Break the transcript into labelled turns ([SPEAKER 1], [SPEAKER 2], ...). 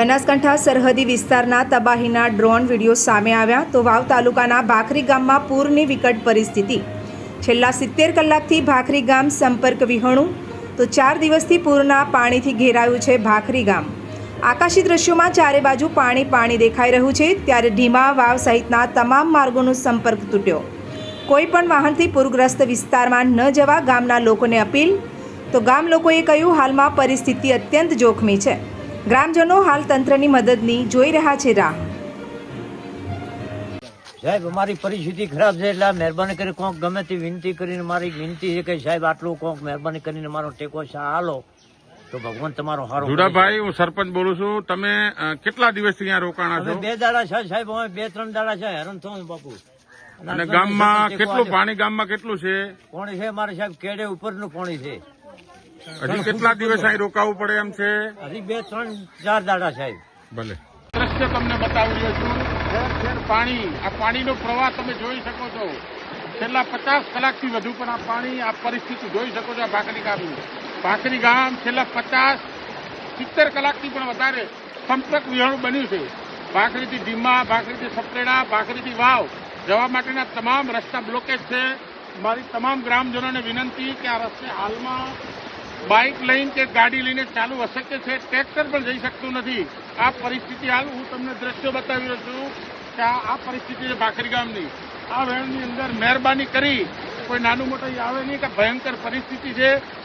[SPEAKER 1] બનાસકાંઠા સરહદી વિસ્તારના તબાહીના drone video સામે આવ્યા તો વાવ તાલુકાના ભાખરી ગામમાં પૂરની વિકટ પરિસ્થિતિ. છેલ્લા સિત્તેર કલાકથી ભાખરી ગામ સંપર્ક વિહોણું તો ચાર દિવસથી પૂરના પાણીથી ઘેરાયું છે ભાખરી ગામ. આકાશી દ્રશ્યોમાં ચારે બાજુ પાણી પાણી દેખાઈ રહ્યું છે ત્યારે ઢીમા વાવ સહિતના તમામ માર્ગોનો સંપર્ક તૂટ્યો. કોઈ પણ વાહનથી પૂરગ્રસ્ત વિસ્તારમાં ન જવા ગામના લોકોને અપીલ. તો ગામ લોકોએ કહ્યું, હાલમાં પરિસ્થિતિ અત્યંત જોખમી છે. ગ્રામજનો હાલ તંત્રની મદદની જોઈ રહ્યા છે રાહ.
[SPEAKER 2] સાહેબ અમારી પરિસ્થિતિ ખરાબ છે એટલે મહેરબાની કરી કોક ગમે તે વિનંતી કરીને મારી વિનંતી છે કે સાહેબ આટલું કોક મહેરબાની કરીને મારો ટેકો હાલો. તો ભગવાન તમારો હારો.
[SPEAKER 3] જુડાભાઈ હું સરપંચ બોલું છું. તમે કેટલા દિવસથી અહીંયા રોકાણા છો?
[SPEAKER 2] બે દાડા છે સાહેબ અમે બે ત્રણ દાડા છે હેરાન થયું બાપુ.
[SPEAKER 3] અને ગામમાં કેટલું પાણી ગામમાં કેટલું છે?
[SPEAKER 2] પાણી છે મારે સાહેબ કેડે ઉપરનું પાણી છે.
[SPEAKER 3] હજી કેટલા દિવસ અહીં રોકાવું પડે એમ છે?
[SPEAKER 2] હજી બે ત્રણ ચાર દાડા સાહેબ.
[SPEAKER 3] ભલે. દ્રશ્ય તમને બતાવી રહ્યો છું. ઠેર ઠેર પાણી. આ પાણીનો પ્રવાહ તમે જોઈ શકો છો. છેલ્લા પચાસ કલાકથી વધુ પણ આ પાણી આ પરિસ્થિતિ જોઈ શકો છો આ ભાખરી ગામની. ભાખરી ગામ છેલ્લા પચાસ સિત્તેર કલાકથી પણ વધારે સંપર્ક વિહોણું બન્યું છે. ભાખરીથી ધીમા ભાખરીથી સપરેડા ભાખરીથી વાવ. જવા માટેના તમામ રસ્તા બ્લોકેજ છે. મારી તમામ ગ્રામજનોને વિનંતી કે આ રસ્તે હાલમાં બાઇક લઈને કે ગાડી લઈને ચાલુ અશક્ય છે, ટ્રેક્ટર પણ જઈ શકતું નથી. આ પરિસ્થિતિ હાલ હું તમને દ્રશ્યો બતાવી રહ્યો છું કે આ પરિસ્થિતિ છે ભાખરી ગામની. આ વેણની અંદર મહેરબાની કરી. કોઈ નાનું મોટું આવે નહીં, કે ભયંકર પરિસ્થિતિ છે.